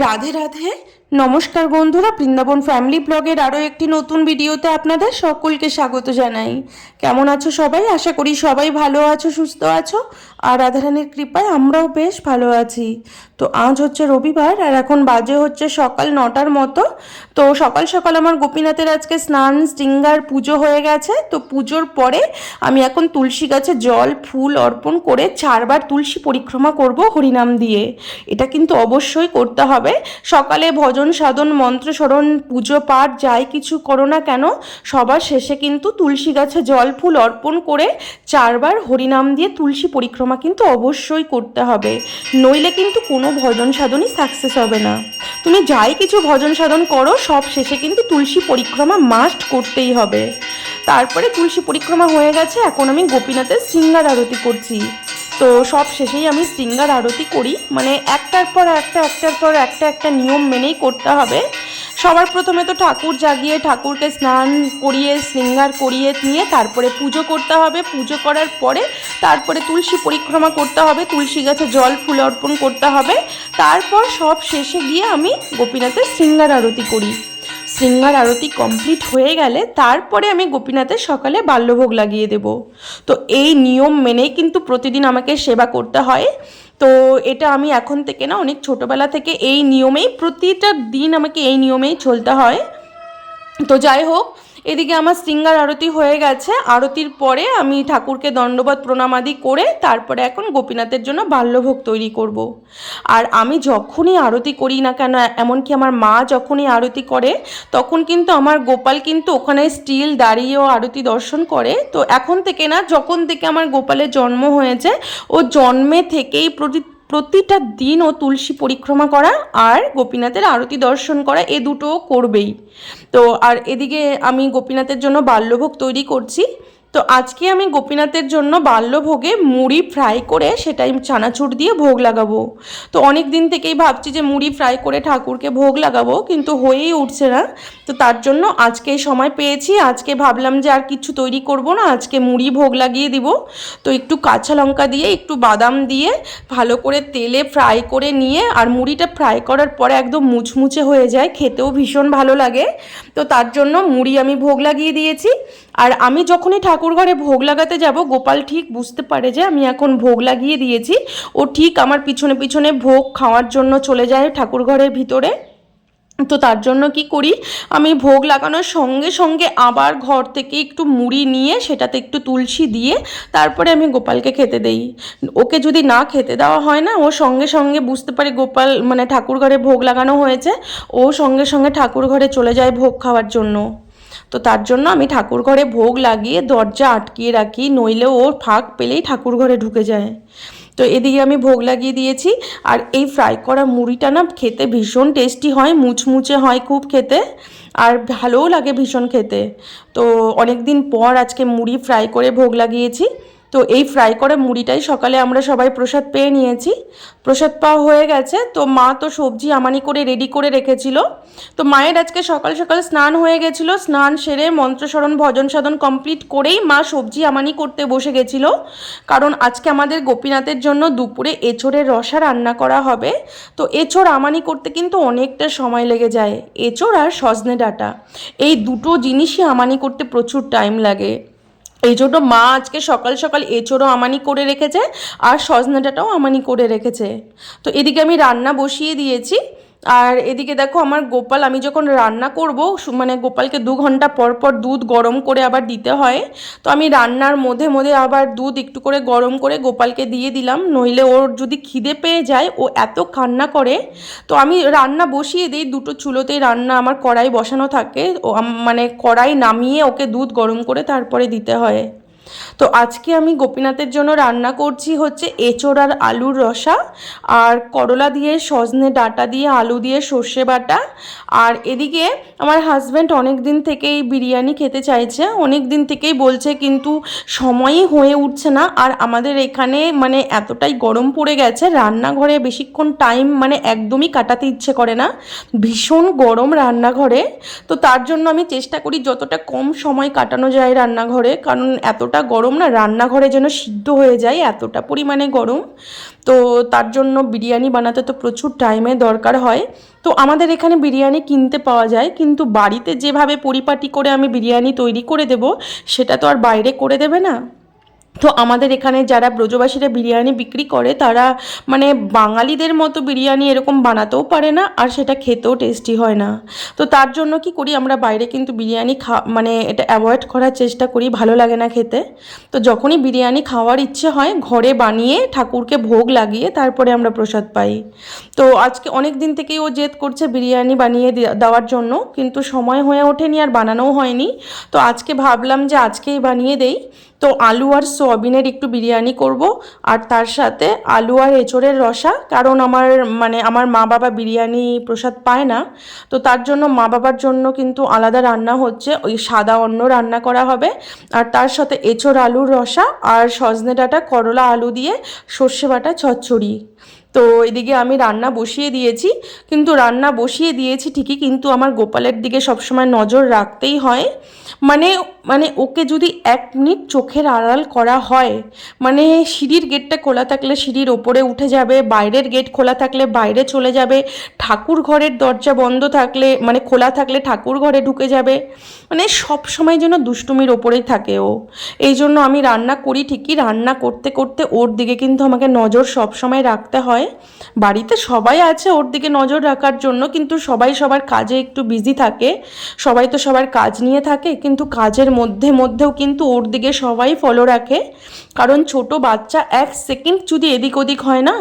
রাধে রাধে। নমস্কার বন্ধুরা, বৃন্দাবন ফ্যামিলি ব্লগের আরও একটি নতুন ভিডিওতে আপনাদের সকলকে স্বাগত জানাই। কেমন আছো সবাই? আশা করি সবাই ভালো আছো, সুস্থ আছো। আর রাধারানীর কৃপায় আমরাও বেশ ভালো আছি। তো আজ হচ্ছে রবিবার আর এখন বাজে হচ্ছে সকাল নটার মতো। তো সকাল সকাল আমার গোপীনাথের আজকে স্নান স্টিঙ্গার পুজো হয়ে গেছে। তো পুজোর পরে আমি এখন তুলসী গাছে জল, ফুল অর্পণ করে চারবার তুলসী পরিক্রমা করব হরিনাম দিয়ে। এটা কিন্তু অবশ্যই করতে হবে। সকালে ভজন, সাধন, মন্ত্র স্মরণ, পুজো পাঠ, যাই কিছু করো না কেন, সবার শেষে কিন্তু তুলসী গাছে জল, ফুল অর্পণ করে চারবার হরিনাম দিয়ে তুলসী পরিক্রমা কিন্তু অবশ্যই করতে হবে। নইলে কিন্তু কোনো ভজন সাধনই সাকসেস হবে না। তুমি যাই কিছু ভজন সাধন করো, সব শেষে কিন্তু তুলসী পরিক্রমা মাস্ট করতেই হবে। তারপরে তুলসী পরিক্রমা হয়ে গেছে, এখন আমি গোপীনাথের সিঙ্গার আরতি করছি। তো সব শেষেই আমি সিঙ্গার আরতি করি। মানে একটার পর একটা, একটার পর একটা একটা নিয়ম মেনেই করতে হবে। সবার প্রথমে তো ঠাকুর জাগিয়ে ঠাকুরকে স্নান করিয়ে, শৃঙ্গার করিয়ে নিয়ে তারপরে পুজো করতে হবে। পুজো করার পরে তারপরে তুলসী পরিক্রমা করতে হবে, তুলসী গাছে জল ফুল অর্পণ করতে হবে। তারপর সব শেষে গিয়ে আমি গোপীনাথের শৃঙ্গার আরতি করি। শৃঙ্গার আরতি কমপ্লিট হয়ে গেলে তারপরে আমি গোপীনাথের সকালে বাল্যভোগ লাগিয়ে দেব। তো এই নিয়ম মেনেই কিন্তু প্রতিদিন আমাকে সেবা করতে হয়। তো এটা আমি এখন থেকে না অনেক ছোটোবেলা থেকে এই নিয়মেই প্রতিটা দিন আমাকে এই নিয়মেই চলতে হয়। তো যাই হোক এদিকে আমার সিঙ্গার আরতি হয়ে গেছে আরতির পরে আমি ঠাকুরকে দণ্ডবাদ প্রণামাদি করে তারপরে এখন গোপীনাথের জন্য বাল্যভোগ তৈরি করব। আর আমি যখনই আরতি করি না কেন, এমনকি আমার মা যখনই আরতি করে, তখন কিন্তু আমার গোপাল কিন্তু ওখানে স্টিল দাঁড়িয়েও আরতি দর্শন করে তো এখন থেকে না, যখন থেকে আমার গোপালের জন্ম হয়েছে, ও জন্মে থেকেই প্রতি প্রতিটা দিন ও তুলসী পরিক্রমা করা আর গোপীনাথের আরতি দর্শন করা এ দুটো করবেই। তো আর এদিকে আমি গোপীনাথের জন্য বাল্যভোগ তৈরি করছি। তো আজকে আমি গোপীনাথের জন্য বাল্যভোগে মুড়ি ফ্রাই করে সেটাই চানাচুর দিয়ে ভোগ লাগাবো। তো অনেক দিন থেকেই ভাবছি যে মুড়ি ফ্রাই করে ঠাকুরকে ভোগ লাগাবো, কিন্তু হয়েই উঠছে না। তো তার জন্য আজকে সময় পেয়েছি, আজকে ভাবলাম যে আর কিছু তৈরি করব না, আজকে মুড়ি ভোগ লাগিয়ে দিব। তো একটু কাঁচা লঙ্কা দিয়ে, একটু বাদাম দিয়ে, ভালো করে তেলে ফ্রাই করে নিয়ে, আর মুড়িটা ফ্রাই করার পরে একদম মুচমুচে হয়ে যায়, খেতেও ভীষণ ভালো লাগে। তো তার জন্য মুড়ি আমি ভোগ লাগিয়ে দিয়েছি। আর আমি যখনই ঠাকুর ঘরে ভোগ লাগাতে যাব, গোপাল ঠিক বুঝতে পারে যে আমি এখন ভোগ লাগিয়ে দিয়েছি। ও ঠিক আমার পিছনে পিছনে ভোগ খাওয়ার জন্য চলে যায় ঠাকুর ঘরের ভিতরে। তো তার জন্য কি করি? আমি ভোগ লাগানোর সঙ্গে সঙ্গে আবার ঘর থেকে একটু মুড়ি নিয়ে সেটাতে একটু তুলসী দিয়ে তারপরে আমি গোপালকে খেতে দেই। ওকে যদি না খেতে দেওয়া হয় না, ও সঙ্গে সঙ্গে বুঝতে পারে গোপাল মানে ঠাকুর ঘরে ভোগ লাগানো হয়েছে। ও সঙ্গে সঙ্গে ঠাকুর ঘরে চলে যায় ভোগ খাওয়ার জন্য। তো তার জন্য আমি ঠাকুর ঘরে ভোগ লাগিয়ে দরজা আটকিয়ে রাখি, নইলে ও ফাঁক পেলেই ঠাকুর ঘরে ঢুকে যায়। তো এদিকে আমি ভোগ লাগিয়ে দিয়েছি, আর এই ফ্রাই করা মুড়িটা না খেতে ভীষণ টেস্টি হয়, মুচমুচে হয় খুব খেতে, আর ভালোও লাগে ভীষণ খেতে। তো অনেক দিন পর আজকে মুড়ি ফ্রাই করে ভোগ লাগিয়েছি। তো এই ফ্রাই করা মুড়িটাই সকালে আমরা সবাই প্রসাদ পেয়ে নিয়েছি। প্রসাদ পাওয়া হয়ে গেছে। তো মা তো সবজি আমানি করে রেডি করে রেখেছিল। তো মায়ের আজকে সকাল সকাল স্নান হয়ে গেছিল। স্নান সেরে মন্ত্রস্মরণ, ভজন সাধন কমপ্লিট করেই মা সবজি আমানি করতে বসে গেছিল। কারণ আজকে আমাদের গোপীনাথের জন্য দুপুরে এঁচড়ের রসা রান্না করা হবে। তো এঁচড় আমানি করতে কিন্তু অনেকটা সময় লেগে যায়। এঁচড় আর সজনে ডাটা। এই দুটো জিনিসই আমানি করতে প্রচুর টাইম লাগে। এই জন্য মা আজকে সকাল সকাল এঁচোড়ও আমানি করে রেখেছে আর সজনাটাটাও আমানি করে রেখেছে। তো এদিকে আমি রান্না বসিয়ে দিয়েছি। আর এদিকে দেখো আমার গোপাল, আমি যখন রান্না করব মানে গোপালকে দু ঘণ্টা পর পর দুধ গরম করে আবার দিতে হয়। তো আমি রান্নার মধ্যে মধ্যে আবার দুধ একটু করে গরম করে গোপালকে দিয়ে দিলাম। নইলে ওর যদি খিদে পেয়ে যায়, ও এত কান্না করে। তো আমি রান্না বসিয়ে দিই, দুটো চুলোতেই রান্না আমার কড়াই বসানো থাকে। ও মানে কড়াই নামিয়ে ওকে দুধ গরম করে তারপরে দিতে হয়। তো আজকে আমি গোপীনাথের জন্য রান্না করছি হচ্ছে এঁচোড় আর আলুর রসা, আর করলা দিয়ে সজনে ডাটা দিয়ে আলু দিয়ে সর্ষে বাটা, আর এদিকে আমার হাজব্যান্ড অনেক দিন থেকেই বিরিয়ানি খেতে চাইছে অনেক দিন থেকেই বলছে কিন্তু সময়ই হয়ে উঠছে না, আর আমাদের এখানে মানে এতটাই গরম পড়ে গেছে, রান্নাঘরে বেশিক্ষণ টাইম মানে একদমই কাটাতে ইচ্ছে করে না, ভীষণ গরম রান্নাঘরে, তো তার জন্য আমি চেষ্টা করি যতটা কম সময় কাটানো যায় রান্নাঘরে, কারণ এতটা গরম না রান্নাঘরে যেন সিদ্ধ হয়ে যায়, এতটা পরিমাণে গরম। তো তার জন্য বিরিয়ানি বানাতে তো প্রচুর টাইমের দরকার হয়। তো আমাদের এখানে বিরিয়ানি কিনতে পাওয়া যায়, কিন্তু বাড়িতে যেভাবে পরিপাটি করে আমি বিরিয়ানি তৈরি করে দেব, সেটা তো আর বাইরে করে দেবে না। তো আমাদের এখানে যারা ব্রজবাসীরা বিরিয়ানি বিক্রি করে, তারা মানে বাঙালিদের মতো বিরিয়ানি এরকম বানাতেও পারে না আর সেটা খেতেও টেস্টি হয় না। তো তার জন্য কি করি, আমরা বাইরে কিন্তু বিরিয়ানি খা মানে এটা অ্যাভয়েড করার চেষ্টা করি, ভালো লাগে না খেতে। তো যখনই বিরিয়ানি খাওয়ার ইচ্ছে হয়, ঘরে বানিয়ে ঠাকুরকে ভোগ লাগিয়ে তারপরে আমরা প্রসাদ পাই। তো আজকে অনেক দিন থেকেই ও জেদ করছে বিরিয়ানি বানিয়ে দেওয়ার জন্য, কিন্তু সময় হয়ে ওঠেনি আর বানানোও হয়নি। তো আজকে ভাবলাম যে আজকেই বানিয়ে দেই। তো আলু আর সোয়াবিনের একটু বিরিয়ানি করব, আর তার সাথে আলু আর এঁচড়ের রসা, কারণ আমার মানে আমার মা বাবা বিরিয়ানি প্রসাদ পায় না। তো তার জন্য মা বাবার জন্য কিন্তু আলাদা রান্না হচ্ছে, ওই সাদা অন্ন রান্না করা হবে। আর তার সাথে এঁচড় আলুর রসা আর সজনে ডাঁটা করলা আলু দিয়ে সর্ষে বাটা চচ্চড়ি। তো এদিকে আমি রান্না বসিয়ে দিয়েছি, কিন্তু রান্না বসিয়ে দিয়েছি ঠিকই, কিন্তু আমার গোপালের দিকে সবসময় নজর রাখতেই হয়। মানে মানে ওকে যদি এক মিনিট চোখের আড়াল করা হয় মানে সিঁড়ির গেটটা খোলা থাকলে সিঁড়ির ওপরে উঠে যাবে, বাইরের গেট খোলা থাকলে বাইরে চলে যাবে, ঠাকুর ঘরের দরজা বন্ধ থাকলে মানে খোলা থাকলে ঠাকুর ঘরে ঢুকে যাবে। মানে সব সময় যেন দুষ্টুমির ওপরেই থাকে ও। এই জন্য আমি রান্না করি ঠিকই, রান্না করতে করতে ওর দিকে কিন্তু আমাকে নজর সব সময় রাখতে হয়। বাড়িতে সবাই আছে, ওর দিকে নজর রাখার জন্য, কিন্তু সবাই সবার কাজে একটু বিজি থাকে। সবাই তো সবার কাজ নিয়ে থাকে, কিন্তু কাজের মধ্যে মধ্যেও কিন্তু ওর দিকে সবাই ফলো রাখে। কারণ ছোট বাচ্চা এক সেকেন্ড যদি এদিক ওদিক হয় না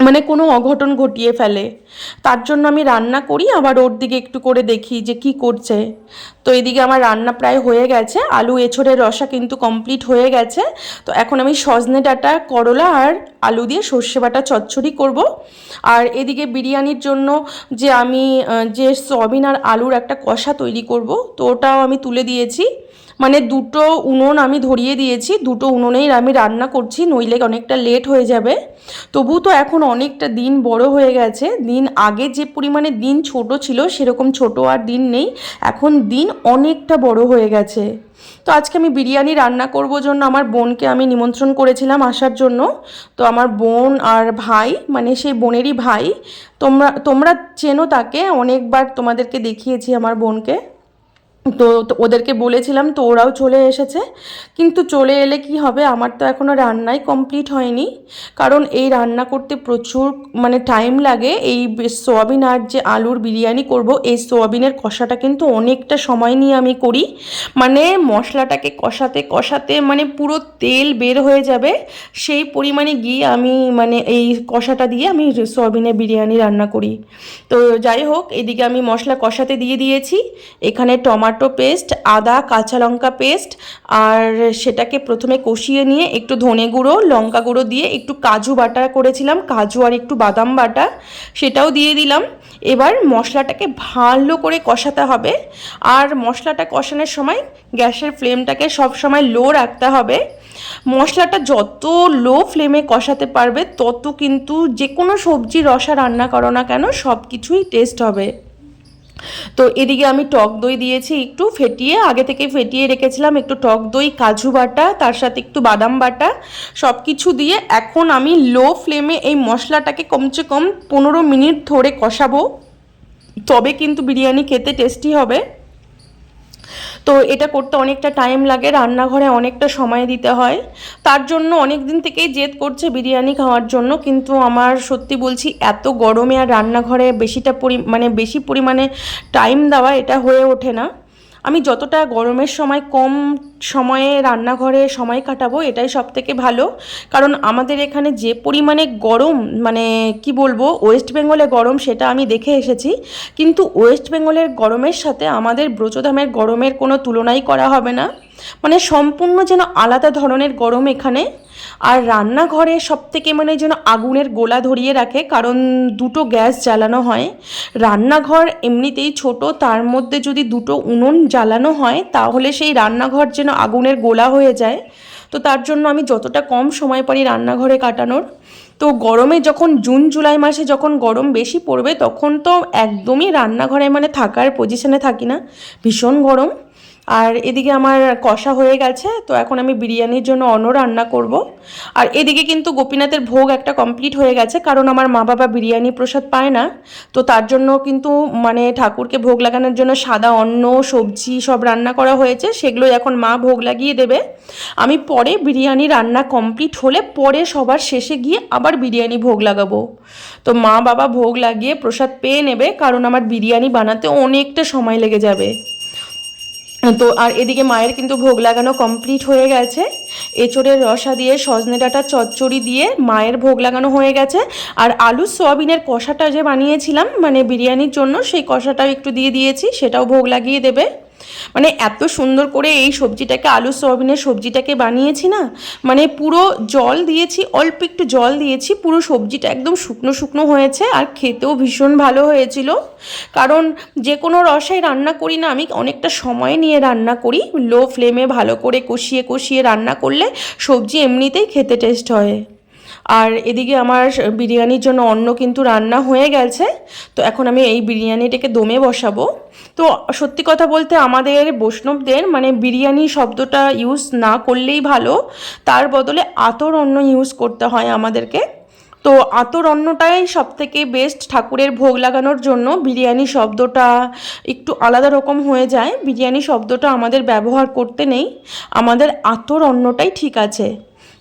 মানে কোনো অঘটন ঘটিয়ে ফেলে। তার জন্য আমি রান্না করি, আবার ওর দিকে একটু করে দেখি যে কি করছে। তো এদিকে আমার রান্না প্রায় হয়ে গেছে, আলু, এঁচড়ের রসা কিন্তু কমপ্লিট হয়ে গেছে। তো এখন আমি সজনে ডাঁটা, করলা আর আলু দিয়ে সর্ষে বাটা চচ্চড়ি করব। আর এদিকে বিরিয়ানির জন্য যে আমি যে সয়াবিন আর আলুর একটা কষা তৈরি করব, তো ওটাও আমি তুলে দিয়েছি। মানে দুটো উনুন আমি ধরিয়ে দিয়েছি, দুটো উনুনেই আমি রান্না করছি, নইলে অনেকটা লেট হয়ে যাবে। তবু তো এখন অনেকটা দিন বড় হয়ে গেছে, দিন আগে যে পরিমাণে দিন ছোট ছিল সেরকম ছোট আর দিন নেই, এখন দিন অনেকটা বড় হয়ে গেছে। তো আজকে আমি বিরিয়ানি রান্না করব জন্য আমার বোনকে আমি নিমন্ত্রণ করেছিলাম আসার জন্য। তো আমার বোন আর ভাই মানে সেই বোনেরই ভাই, তোমরা তোমরা চেনো তাকে, অনেকবার তোমাদেরকে দেখিয়েছি আমার বোনকে। তো ওদেরকে বলেছিলাম তো ওরাও চলে এসেছে। কিন্তু চলে এলে কি হবে? আমার তো এখনও রান্নাই কমপ্লিট হয়নি। কারণ এই রান্না করতে প্রচুর মানে টাইম লাগে। এই সোয়াবিন আর যে আলুর বিরিয়ানি করব, এই সোয়াবিনের কষাটা কিন্তু অনেকটা সময় নিয়ে আমি করি। মানে মশলাটাকে কষাতে কষাতে মানে পুরো তেল বের হয়ে যাবে। সেই পরিমাণে গিয়ে আমি মানে এই কষাটা দিয়ে আমি সোয়াবিনের বিরিয়ানি রান্না করি। তো যাই হোক, এদিকে আমি মশলা কষাতে দিয়ে দিয়েছি। এখানে টমাটো পেস্ট, আদা, কাঁচা লঙ্কা পেস্ট, আর সেটাকে প্রথমে কষিয়ে নিয়ে একটু ধনে গুঁড়ো, লঙ্কা গুঁড়ো দিয়ে একটু কাজু বাটা করেছিলাম, কাজু আর একটু বাদাম বাটা, সেটাও দিয়ে দিলাম। এবার মশলাটাকে ভালো করে কষাতে হবে। আর মশলাটা কষানোর সময় গ্যাসের ফ্লেমটাকে সব সময় লো রাখতে হবে। মশলাটা যত লো ফ্লেমে কষাতে পারবে, তত কিন্তু যে কোনো সবজি রসা রান্না করো না কেন সব কিছুই টেস্ট হবে। তো এদিকে আমি টক দই দিয়েছি, একটু ফেটিয়ে, আগে থেকে ফেটিয়ে রেখেছিলাম, একটু টক দই, কাজু বাটা, তার সাথে একটু বাদাম বাটা সব কিছু দিয়ে এখন আমি লো ফ্লেমে এই মশলাটাকে কমসে কম পনেরো মিনিট ধরে কষাবো। তবে কিন্তু বিরিয়ানি খেতে টেস্টি হবে। তো এটা করতে অনেকটা টাইম লাগে, রান্নাঘরে অনেকটা সময় দিতে হয়। তার জন্য অনেক দিন থেকেই জেদ করছে বিরিয়ানি খাওয়ার জন্য, কিন্তু আমার সত্যি বলছি এত গরমে আর রান্নাঘরে বেশিটা পরি মানে বেশি পরিমাণে টাইম দেওয়া এটা হয়ে ওঠে না। আমি যতটা গরমের সময় কম সময়ে রান্নাঘরে সময় কাটাবো, এটাই সব থেকে ভালো। কারণ আমাদের এখানে যে পরিমাণে গরম মানে কি বলব ওয়েস্ট বেঙ্গলে গরম সেটা আমি দেখে এসেছি। কিন্তু ওয়েস্ট বেঙ্গলের গরমের সাথে আমাদের ব্রজধামের গরমের কোনো তুলনাই করা হবে না। মানে সম্পূর্ণ যেন আলাদা ধরনের গরম এখানে। আর রান্নাঘরে সব থেকে মানে যেন আগুনের গোলা ধরিয়ে রাখে, কারণ দুটো গ্যাস জ্বালানো হয়। রান্নাঘর এমনিতেই ছোট, তার মধ্যে যদি দুটো উনুন জ্বালানো হয়, তাহলে সেই রান্নাঘর যেন আগুনের গোলা হয়ে যায়। তো তার জন্য আমি যতটা কম সময় পারি রান্নাঘরে কাটানোর। তো গরমে যখন জুন, জুলাই মাসে যখন গরম বেশি পড়বে, তখন তো একদমই রান্নাঘরে মানে থাকার পজিশনে থাকি না। ভীষণ গরম। আর এদিকে আমার কষা হয়ে গেছে, তো এখন আমি বিরিয়ানির জন্য অন্য রান্না করব। আর এদিকে কিন্তু গোপীনাথের ভোগ একটা কমপ্লিট হয়ে গেছে, কারণ আমার মা বাবা বিরিয়ানি প্রসাদ পায় না। তো তার জন্য কিন্তু মানে ঠাকুরকে ভোগ লাগানোর জন্য সাদা অন্ন, সবজি সব রান্না করা হয়েছে সেগুলো এখন মা ভোগ লাগিয়ে দেবে। আমি পরে বিরিয়ানি রান্না কমপ্লিট হলে পরে সবার শেষে গিয়ে আবার বিরিয়ানি ভোগ লাগাবো। তো মা বাবা ভোগ লাগিয়ে প্রসাদ পেয়ে নেবে, কারণ আমার বিরিয়ানি বানাতে অনেকটা সময় লেগে যাবে। তো আর এদিকে মায়ের কিন্তু ভোগ লাগানো কমপ্লিট হয়ে গেছে। এঁচড়ের রসা দিয়ে সজনে ডাটা, চচ্চড়ি দিয়ে মায়ের ভোগ লাগানো হয়ে গেছে। আর আলু সোয়াবিনের কষাটা যে বানিয়েছিলাম মানে বিরিয়ানির জন্য, সেই কষাটাও একটু দিয়ে দিয়েছি, সেটাও ভোগ লাগিয়ে দেবে। মানে এত সুন্দর করে এই সবজিটাকে, আলু, সোয়াবিনের সবজিটাকে বানিয়েছি না মানে পুরো জল দিয়েছি, অল্প একটু জল দিয়েছি, পুরো সবজিটা একদম শুকনো শুকনো হয়েছে আর খেতেও ভীষণ ভালো হয়েছিল। কারণ যে কোনো রসাই রান্না করি না, আমি অনেকটা সময় নিয়ে রান্না করি লো ফ্লেমে ভালো করে কষিয়ে কষিয়ে রান্না করলে সবজি এমনিতেই খেতে টেস্ট হয়। আর এদিকে আমার বিরিয়ানির জন্য অন্ন কিন্তু রান্না হয়ে গেছে, তো এখন আমি এই বিরিয়ানিটাকে দমে বসাবো। তো সত্যি কথা বলতে আমাদের বৈষ্ণবদের মানে বিরিয়ানি শব্দটা ইউজ না করলেই ভালো, তার বদলে আতর অন্ন ইউজ করতে হয় আমাদেরকে। তো আতর অন্নটাই সব থেকে বেস্ট ঠাকুরের ভোগ লাগানোর জন্য বিরিয়ানি শব্দটা একটু আলাদা রকম হয়ে যায়। বিরিয়ানি শব্দটা আমাদের ব্যবহার করতে নেই, আমাদের আতর অন্নটাই ঠিক আছে।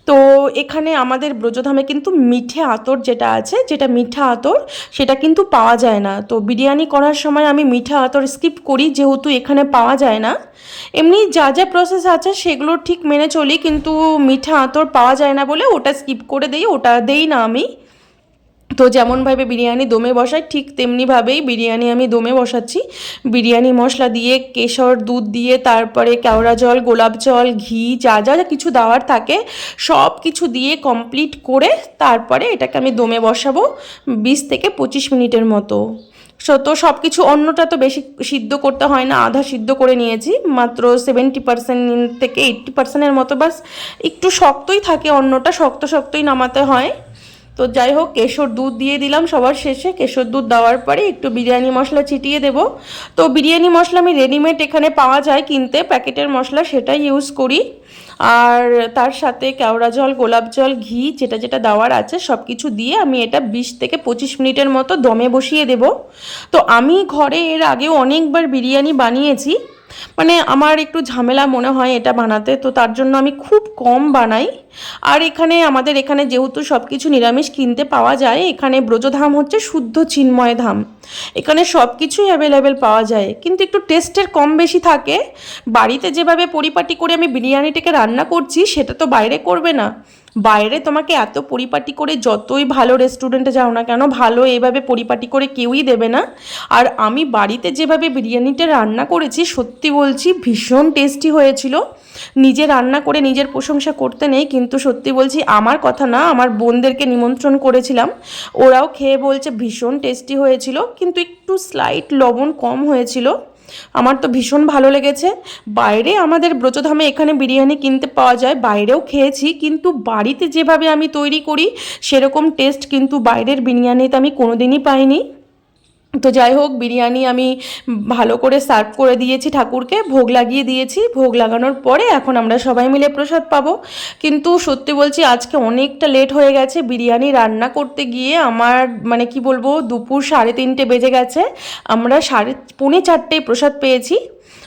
তো এখানে আমাদের ব্রজধামে কিন্তু মিঠে আতর যেটা আছে, যেটা মিঠা আতর, সেটা কিন্তু পাওয়া যায় না। তো বিরিয়ানি করার সময় আমি মিঠা আতর স্কিপ করি, যেহেতু এখানে পাওয়া যায় না। এমনি যা যা প্রসেস আছে সেগুলো ঠিক মেনে চলি, কিন্তু মিঠা আতর পাওয়া যায় না বলে ওটা স্কিপ করে দিই, ওটা দেই না আমি। তো যেমনভাবে বিরিয়ানি দমে বসাই, ঠিক তেমনিভাবেই বিরিয়ানি আমি দমে বসাচ্ছি। বিরিয়ানি মশলা দিয়ে, কেশর দুধ দিয়ে, তারপরে কেওড়া জল, গোলাপ জল, ঘি, যা যা কিছু দেওয়ার থাকে, সব কিছু দিয়ে কমপ্লিট করে তারপরে এটাকে আমি দমে বসাবো বিশ থেকে পঁচিশ মিনিটের মতো। সো, তো সব কিছু অন্যটা তো বেশি সিদ্ধ করতে হয় না, আধা সিদ্ধ করে নিয়েছি, মাত্র সেভেন্টি পার্সেন্ট থেকে এইট্টি পার্সেন্টের মতো, বাস একটু শক্তই থাকে, অন্যটা শক্ত শক্তই নামাতে হয়। তো যাই হোক, কেশর দুধ দিয়ে দিলাম সবার শেষে। কেশর দুধ দেওয়ার পরে একটু বিরিয়ানি মশলা ছিটিয়ে দেব। তো বিরিয়ানি মশলা আমি রেডিমেড এখানে পাওয়া যায় কিনতে, প্যাকেটের মশলা সেটাই ইউজ করি। আর তার সাথে কেওড়া জল, গোলাপ জল, ঘি, যেটা যেটা দেওয়ার আছে সব কিছু দিয়ে আমি এটা বিশ থেকে পঁচিশ মিনিটের মতো দমে বসিয়ে দেব। তো আমি ঘরে এর আগেও অনেকবার বিরিয়ানি বানিয়েছি। মানে আমার একটু ঝামেলা মনে হয় এটা বানাতে, তো তার জন্য আমি খুব কম বানাই। আর এখানে আমাদের এখানে যেহেতু সব কিছু নিরামিষ কিনতে পাওয়া যায়, এখানে ব্রজধাম হচ্ছে শুদ্ধ চিন্ময় ধাম। এখানে সব কিছুই অ্যাভেলেবেল পাওয়া যায়। কিন্তু একটু টেস্টের কম বেশি থাকে। বাড়িতে যেভাবে পরিপাটি করে আমি বিরিয়ানিটাকে রান্না করছি, সেটা তো বাইরে করবে না। বাইরে তোমাকে এত পরিপাটি করে যতই ভালো রেস্টুরেন্টে যাও না কেন, ভালো এভাবে পরিপাটি করে কেউই দেবে না। আর আমি বাড়িতে যেভাবে বিরিয়ানিটা রান্না করেছি, সত্যি বলছি ভীষণ টেস্টি হয়েছিল। নিজে রান্না করে নিজের প্রশংসা করতে নেই, কিন্তু সত্যি বলছি, আমার কথা না, আমার বোনদেরকে নিমন্ত্রণ করেছিলাম। ওরাও খেয়ে বলছে ভীষণ টেস্টি হয়েছিল, কিন্তু একটু স্লাইট লবণ কম হয়েছিল। আমার তো ভীষণ ভালো লেগেছে। বাইরে আমাদের ব্রজধামে এখানে বিরিয়ানি কিনতে পাওয়া যায়, বাইরেও খেয়েছি, কিন্তু বাড়িতে যেভাবে আমি তৈরি করি, সেরকম টেস্ট কিন্তু বাইরের বিরিয়ানিতে আমি কোনোদিনই পাইনি। তো যাই হোক বিরিয়ানি আমি ভালো করে সার্ভ করে দিয়েছি ঠাকুরকে। ভোগ লাগিয়ে দিয়েছি। ভোগ লাগানোর পরে এখন আমরা সবাই মিলে প্রসাদ পাবো। কিন্তু সত্যি বলছি, আজকে অনেকটা লেট হয়ে গেছে বিরিয়ানি রান্না করতে গিয়ে। আমার মানে কি বলব, দুপুর সাড়ে তিনটে বেজে গেছে। আমরা সাড়ে পৌনে চারটেয় প্রসাদ পেয়েছি।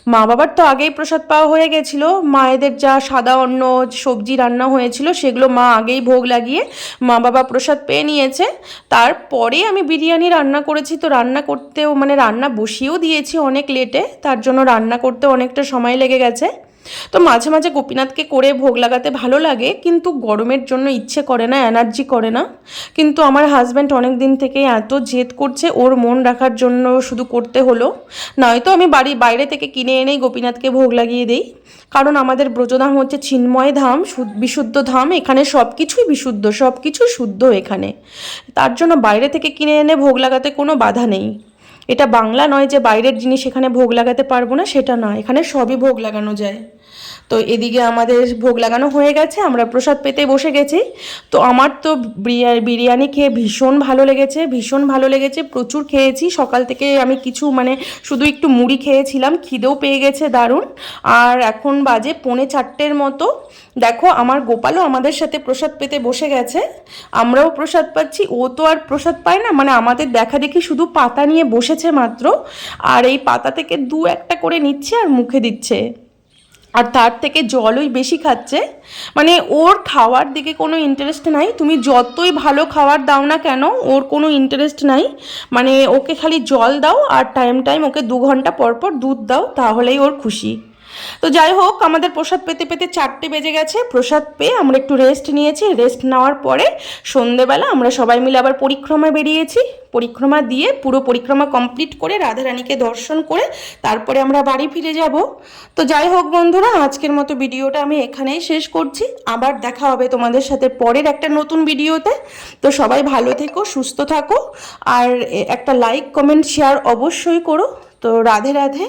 মা বাবার তো আগেই প্রসাদ পাওয়া হয়ে গেছিল। মায়েদের যা সাদা অন্য সবজি রান্না হয়েছিল সেগুলো মা আগেই ভোগ লাগিয়ে মা বাবা প্রসাদ পেয়ে নিয়েছে। তারপরে আমি বিরিয়ানি রান্না করেছি, তো রান্না করতেও মানে রান্না বসিয়েও দিয়েছি অনেক লেটে তার জন্য রান্না করতে অনেকটা সময় লেগে গেছে। তো মাঝে মাঝে গোপীনাথকে করে ভোগ লাগাতে ভালো লাগে, কিন্তু গরমের জন্য ইচ্ছে করে না এনার্জি করে না। কিন্তু আমার হাজব্যান্ড অনেক দিন থেকে এত জেদ করছে, ওর মন রাখার জন্য শুধু করতে হলো। নয়তো আমি বাড়ি, বাইরে থেকে কিনে এনেই গোপীনাথকে ভোগ লাগিয়ে দিই। কারণ আমাদের ব্রজধাম হচ্ছে চিন্ময় ধাম বিশুদ্ধ ধাম, এখানে সব কিছুই বিশুদ্ধ সব কিছুই শুদ্ধ এখানে। তার জন্য বাইরে থেকে কিনে এনে ভোগ লাগাতে কোনো বাধা নেই। এটা বাংলা নয় যে বাইরের জিনিস এখানে ভোগ লাগাতে পারব না, সেটা না এখানে সবই ভোগ লাগানো যায়। তো এদিকে আমাদের ভোগ লাগানো হয়ে গেছে, আমরা প্রসাদ পেতে বসে গেছি। তো আমার তো বিরিয়ানি খেয়ে ভীষণ ভালো লেগেছে, ভীষণ ভালো লেগেছে, প্রচুর খেয়েছি। সকাল থেকে আমি কিছু মানে শুধু একটু মুড়ি খেয়েছিলাম, খিদেও পেয়ে গেছে দারুণ। আর এখন বাজে পৌনে চারটের মতো। দেখো, আমার গোপালও আমাদের সাথে প্রসাদ পেতে বসে গেছে। আমরাও প্রসাদ পাচ্ছি, ও তো আর প্রসাদ পায় না মানে আমাদের দেখা দেখি শুধু পাতা নিয়ে বসেছে মাত্র। আর এই পাতা থেকে দু একটা করে নিচ্ছে আর মুখে দিচ্ছে। আর তার থেকে জলই বেশি খাচ্ছে। মানে ওর খাওয়ার দিকে কোনো ইন্টারেস্ট নাই। তুমি যতই ভালো খাবার দাও না কেন, ওর কোনো ইন্টারেস্ট নাই। মানে ওকে খালি জল দাও আর টাইম টাইম ওকে দু ঘণ্টা পর পর দুধ দাও, তাহলেই ওর খুশি। তো যাই হোক, আমাদের প্রসাদ পেতে পেতে চারটে বেজে গেছে। প্রসাদ পেয়ে আমরা একটু রেস্ট নিয়েছি। রেস্ট নেওয়ার পরে সন্ধেবেলা আমরা সবাই মিলে আবার পরিক্রমা বেরিয়েছি। পরিক্রমা দিয়ে পুরো পরিক্রমা কমপ্লিট করে রাধারানীকে দর্শন করে তারপরে আমরা বাড়ি ফিরে যাব। তো যাই হোক বন্ধুরা, আজকের মতো ভিডিওটা আমি এখানেই শেষ করছি। আবার দেখা হবে তোমাদের সাথে পরের একটা নতুন ভিডিওতে। তো সবাই ভালো থেকো, সুস্থ থাকো। আর একটা লাইক কমেন্ট শেয়ার অবশ্যই করো। তো রাধে রাধে।